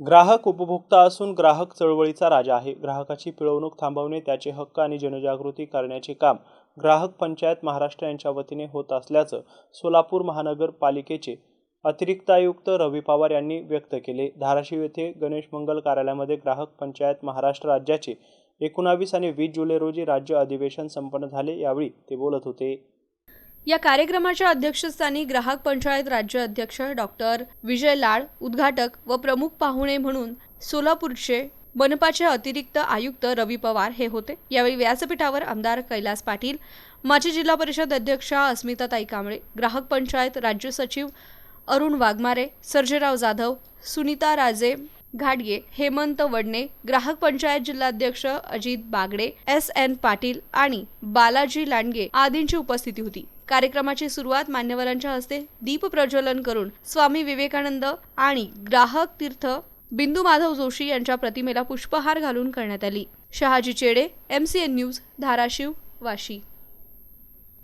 ग्राहक उपभोक्ता असून ग्राहक चळवळीचा राजा आहे. ग्राहकाची पिळवणूक थांबवणे त्याचे हक्क आणि जनजागृती करण्याचे काम ग्राहक पंचायत महाराष्ट्र यांच्या वतीने होत असल्याचं सोलापूर महानगरपालिकेचे अतिरिक्त आयुक्त रवी पवार यांनी व्यक्त केले. धाराशिव येथे गणेश मंगल कार्यालयामध्ये ग्राहक पंचायत महाराष्ट्र राज्याचे एकोणावीस आणि वीस जुलै रोजी राज्य अधिवेशन संपन्न झाले. यावेळी ते बोलत होते. या कार्यक्रमाच्या अध्यक्षस्थानी ग्राहक पंचायत राज्य अध्यक्ष डॉक्टर विजय लाड उद्घाटक व प्रमुख पाहुणे म्हणून सोलापूरचे मनपाचे अतिरिक्त आयुक्त रवी पवार हे होते. यावेळी व्यासपीठावर आमदार कैलास पाटील माजी जिल्हा परिषद अध्यक्षा अस्मिताताई कांबळे ग्राहक पंचायत राज्य सचिव अरुण वाघमारे सर्जेराव जाधव सुनीता राजे घाडगे हेमंत वडणे ग्राहक पंचायत जिल्हाध्यक्ष अजित बागडे एस एन पाटील आणि बालाजी लांडगे आदींची उपस्थिती होती. कार्यक्रमाची सुरुवात मान्यवरांच्या हस्ते दीप प्रज्वलन करून स्वामी विवेकानंद आणि ग्राहक तीर्थ बिंदू माधव जोशी यांच्या प्रतिमेला पुष्पहार घालून करण्यात आली. Shahaji Chede M C N news Dharashiv Washi.